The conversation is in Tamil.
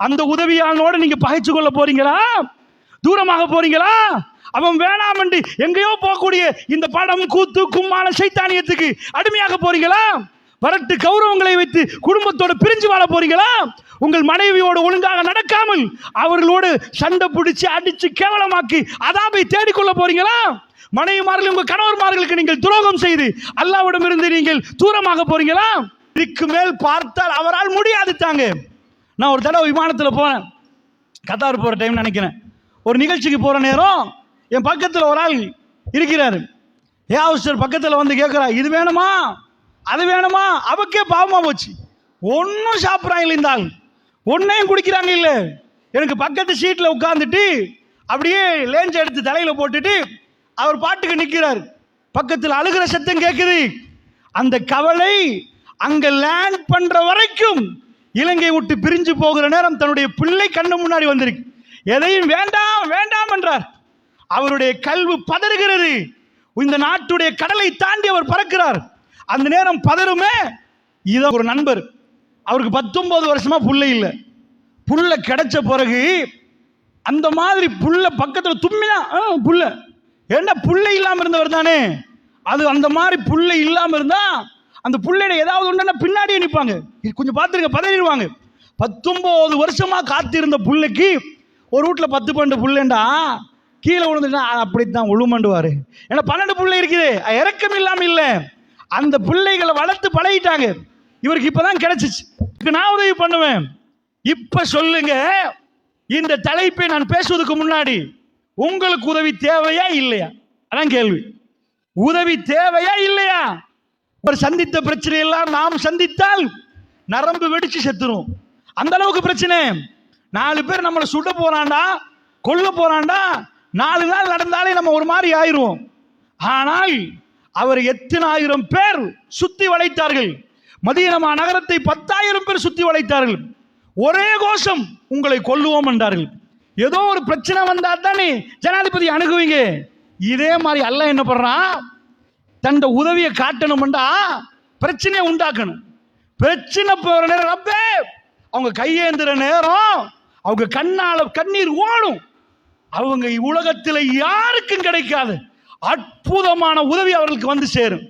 அந்த உதவியாளனோட நீங்க பகைச்சு கொள்ள போறீங்களா? தூரமாக போறீங்களா? அவன் வேணாம் என்று எங்கேயோ போகக்கூடிய இந்த படம் கூத்து கும்மான சைத்தானியத்துக்கு அடிமையாக போறீங்களா? வரட்டு கௌரவங்களை வைத்து குடும்பத்தோட பிரிஞ்சு வாழ போறீங்களா? உங்கள் மனைவியோடு ஒழுங்காக நடக்காமல் அவர்களோடு சண்டை பிடிச்சி அடிச்சு கேவலமாக்கி அதாபை தேடிக்கொள்ள போறீங்களா? மனைவிமார்கள் உங்கள் கணவர்மார்களுக்கு நீங்கள் துரோகம் செய்து அல்லாவிடமிருந்து நீங்கள் தூரமாக போறீங்களா? இதுக்கு மேல் பார்த்தால் அவரால் முடியாது தாங்க. நான் ஒரு தடவை விமானத்தில் போனேன் கத்தார் போகிற டைம் நினைக்கிறேன். ஒரு நிகழ்ச்சிக்கு போகிற நேரம் என் பக்கத்தில் ஒரு ஆள் இருக்கிறாரு. ஏ அவசர் பக்கத்தில் வந்து கேட்குறா இது வேணுமா? அது வேணுமா? அவக்கே பாவமாக போச்சு. ஒன்றும் சாப்பிட்றாங்க இந்த ஆள். ஒன்றையும் குடிக்கிறாங்க இல்லை. எனக்கு பக்கத்து சீட்டில் உட்காந்துட்டு அப்படியே லேஞ்சை எடுத்து தலையில் போட்டுட்டு அவர் பாட்டுக்கு நிற்கிறார் பக்கத்தில் அழுகிற சத்தம் கேட்குது அந்த கவலை அங்கே லேண்ட் பண்ணுற வரைக்கும் இலங்கை விட்டு பிரிஞ்சு போகிற நேரம் தன்னுடைய பிள்ளை கண்ணு முன்னாடி வந்திருக்கு. எதையும் வேண்டாம் வேண்டாம் என்றார். அவருடைய கல்வி பதறுகிறது. இந்த நாட்டுடைய கடலை தாண்டி அவர் பறக்கிறார். அந்த நேரம் பதறுமே இத ஒரு நண்பர். அவருக்கு பத்தொன்பது வருஷமா புள்ள இல்லை. புள்ள கிடைச்ச பிறகு அந்த மாதிரி புள்ள பக்கத்தில் தும்மினா ஆ, புள்ள. ஏண்டா புள்ள இல்லாமல் இருந்தவர் தானே. அது அந்த மாதிரி புள்ள இல்லாமல் இருந்தால் அந்த புள்ளையிட ஏதாவது ஒன்றுனா பின்னாடியே நிற்பாங்க கொஞ்சம் பார்த்துருங்க பதறிடுவாங்க. பத்தொம்போது வருஷமா காத்திருந்த புள்ளைக்கு ஒரு வீட்டில் பத்து பன்னெண்டு பிள்ளைண்டா கீழே விழுந்துட்டா அப்படித்தான் உழுமண்டுவார். ஏன்னா பன்னெண்டு பிள்ளை இருக்குது அது இறக்கம் இல்லாமல் இல்லை. அந்த பிள்ளைகளை வளர்த்து பழகிட்டாங்க. இவருக்கு இப்பதான் கிடைச்சிச்சு. நான் உதவி பண்ணுவேன். இப்போ சொல்லுங்க இந்த தலைப்பை நான் பேசுவதற்கு முன்னாடி உங்களுக்கு உதவி தேவையா இல்லையா? அதான் கேள்வி. உதவி தேவையா இல்லையா? அவர் சந்தித்த பிரச்சனையெல்லாம் நாம் சந்தித்தால் நரம்பு வெடிச்சு செத்துரும். அந்த அளவுக்கு பிரச்சனை. நாலு பேர் நம்மளை சுட போறாண்டா கொல்ல போறாண்டா நாலு நாள் நடந்தாலே நம்ம ஒரு மாதிரி ஆயிருவோம் ஆனால் அவர் எத்தனை ஆயிரம் பேர் சுத்தி வளைத்தார்கள்? மதியனமா நகரத்தை பத்தாயிரம் பேர் சுத்தி வளைத்தார்கள். ஒரே கோஷம் உங்களை கொல்லுவோம் என்றார்கள். ஏதோ ஒரு பிரச்சனை வந்தா தானே ஜனாதிபதி அணுகுவீங்க. இதே மாதிரி அல்ல என்ன பண்றான்? தன்னோட உதவியை காட்டணும்டா. பிரச்சனையை உண்டாக்கணும். பிரச்சனை போகிற நேரம் ரப்பே அவங்க கையேந்திர நேரம் அவங்க கண்ணால கண்ணீர் ஓடும். அவங்க உலகத்தில் யாருக்கும் கிடைக்காது. அற்புதமான உதவி அவர்களுக்கு வந்து சேரும்.